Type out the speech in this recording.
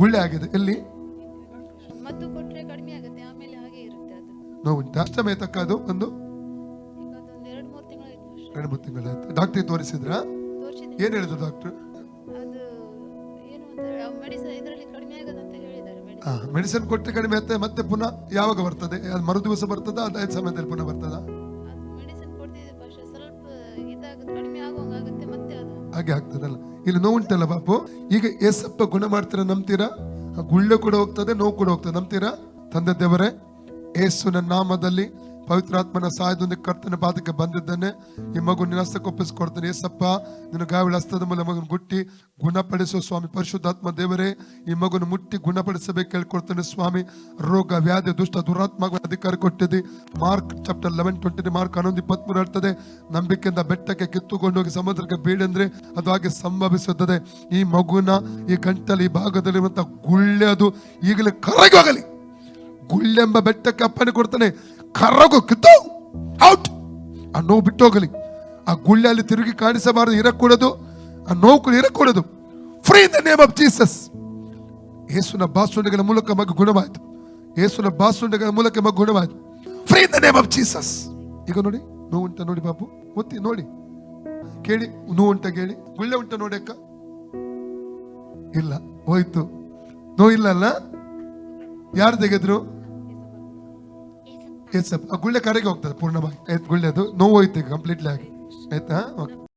ಗುಳ್ಳೆ ಆಗಿದೆ. ಎಲ್ಲಿ? ಮದ್ದು ನೋವು ಜಾಸ್ತಿ ಸಮಯ ಅದು ಒಂದು? ಎರಡು ಮೂರು ತಿಂಗಳಾಯ್ತು ಡಾಕ್ಟರ್ ಡಾಕ್ಟ್ರಿಗೆ ತೋರಿಸಿದ್ರ? ಏನ್ ಏನು ಹೇಳಿದ್ರು ಡಾಕ್ಟರ್? ಹಾಂ ಮೆಡಿಸಿನ್ ಕೊಟ್ಟರೆ ಕಡಿಮೆ ಆಗ್ತದೆ ಮತ್ತೆ ಪುನಃ ಯಾವಾಗ ಬರ್ತದೆ? ಅದು ಮರು ದಿವಸ ಬರ್ತದ ಅದಾದ ಸಮಯದಲ್ಲಿ ಪುನಃ ಬರ್ತದ? ಮೆಡಿಸಿನ್ ಸ್ವಲ್ಪ ಇದಾಗ ಕಡಿಮೆ ಹಾಗೆ ಆಗ್ತದಲ್ಲ. ಇಲ್ಲಿ ನೋವು ಉಂಟಲ್ಲ ಬಾಪು? ಈಗ ಏಸಪ್ಪ ಗುಣ ಮಾಡ್ತೀರಾ ನಂಬ್ತೀರಾ? ಗುಳ್ಳೆ ಕೂಡ ಹೋಗ್ತದೆ, ನೋವು ಕೂಡ ಹೋಗ್ತದೆ, ನಂಬ್ತೀರಾ? ತಂದೆ ದೇವರೇ, ಏಸುನ ನಾಮದಲ್ಲಿ ಪವಿತ್ರಾತ್ಮನ ಸಹಾಯದೊಂದಿಗೆ ಕರ್ತನ ಪಾದಕ್ಕೆ ಬಂದಿದ್ದಾನೆ. ಈ ಮಗು ನಿನ್ನ ಹಸ್ತಕ್ಕೆ ಒಪ್ಪಿಸ್ಕೊಡ್ತಾನೆ. ಏಸಪ್ಪ, ನಿನ್ನ ಗಾವಿಳ ಹಸ್ತದ ಮೇಲೆ ಮಗನ ಗುಟ್ಟಿ ಗುಣಪಡಿಸೋ ಸ್ವಾಮಿ. ಪರಿಶುದ್ಧಾತ್ಮ ದೇವರೇ, ಈ ಮಗನ ಮುಟ್ಟಿ ಗುಣಪಡಿಸಬೇಕು ಕೇಳ್ಕೊಡ್ತಾನೆ ಸ್ವಾಮಿ. ರೋಗ, ವ್ಯಾಧಿ, ದುಷ್ಟ ದುರಾತ್ಮ ಅಧಿಕಾರ ಕೊಟ್ಟಿದೆ. Mark chapter eleven twenty Mark ಹನ್ನೊಂದು ಇಪ್ಪತ್ಮೂರು ಹೇಳ್ತದೆ, ನಂಬಿಕೆಯಿಂದ ಬೆಟ್ಟಕ್ಕೆ ಕಿತ್ತುಕೊಂಡು ಹೋಗಿ ಸಮುದ್ರಕ್ಕೆ ಬೀಳಂದ್ರೆ ಅದು ಹಾಗೆ ಸಂಭವಿಸುತ್ತದೆ. ಈ ಮಗುನ ಈ ಗಂಟಲು ಈ ಭಾಗದಲ್ಲಿರುವಂತಹ ಗುಳ್ಳೆ ಅದು ಈಗಲೇ ಕರಗಿ ಹೋಗಲಿ. ಗುಳ್ಳೆಂಬ ಬೆಟ್ಟಕ್ಕೆ ಅಪ್ಪಣೆ ಕೊಡ್ತಾನೆ. ಕರಗು ಕಿತ್ತು, ಔಟ್. ಆ ನೋವು ಬಿಟ್ಟು ಹೋಗಲಿ ಆ ಗುಳ್ಳೆಯಲ್ಲಿ ತಿರುಗಿ ಕಾಣಿಸಬಾರದು, ಇರಕೂಡದು. ಆ ನೋವು ಕೂಡ ಇರಕೂಡದು. Free the name of Jesus ಯೇಸುನ ಬಾಸುಂಡೆಗಳ ಮೂಲಕ ಮಗು ಗುಣವಾಯಿತು. ಯೇಸುನ ಬಾಸುಂಡೆಗಳ ಮೂಲಕ ಮಗು ಗುಣವಾಯಿತು. Free the name of Jesus ಈಗ ನೋಡಿ, ನೋವು ಉಂಟ ನೋಡಿ ಬಾಬು ಒತ್ತಿ ನೋಡಿ. ಕೇಳಿ, ನೋವು ಉಂಟ ಕೇಳಿ. ಗುಳ್ಳೆ ಉಂಟ ನೋಡಿ ಅಕ್ಕ ಇಲ್ಲ, ಹೋಯ್ತು. ನೋವು ಇಲ್ಲ ಅಲ್ಲ? ಯಾರು ತೆಗೆದ್ರು? ಎಸ್ ಆ ಗುಳ್ಳೆ ಕಡೆಗೆ ಹೋಗ್ತದೆ ಪೂರ್ಣವಾಗಿ. ಗುಳ್ಳೆದು ನೋವು ಹೋಯ್ತು ಕಂಪ್ಲೀಟ್ಲಿ ಆಗಿ. ಆಯ್ತಾ? ಓಕೆ.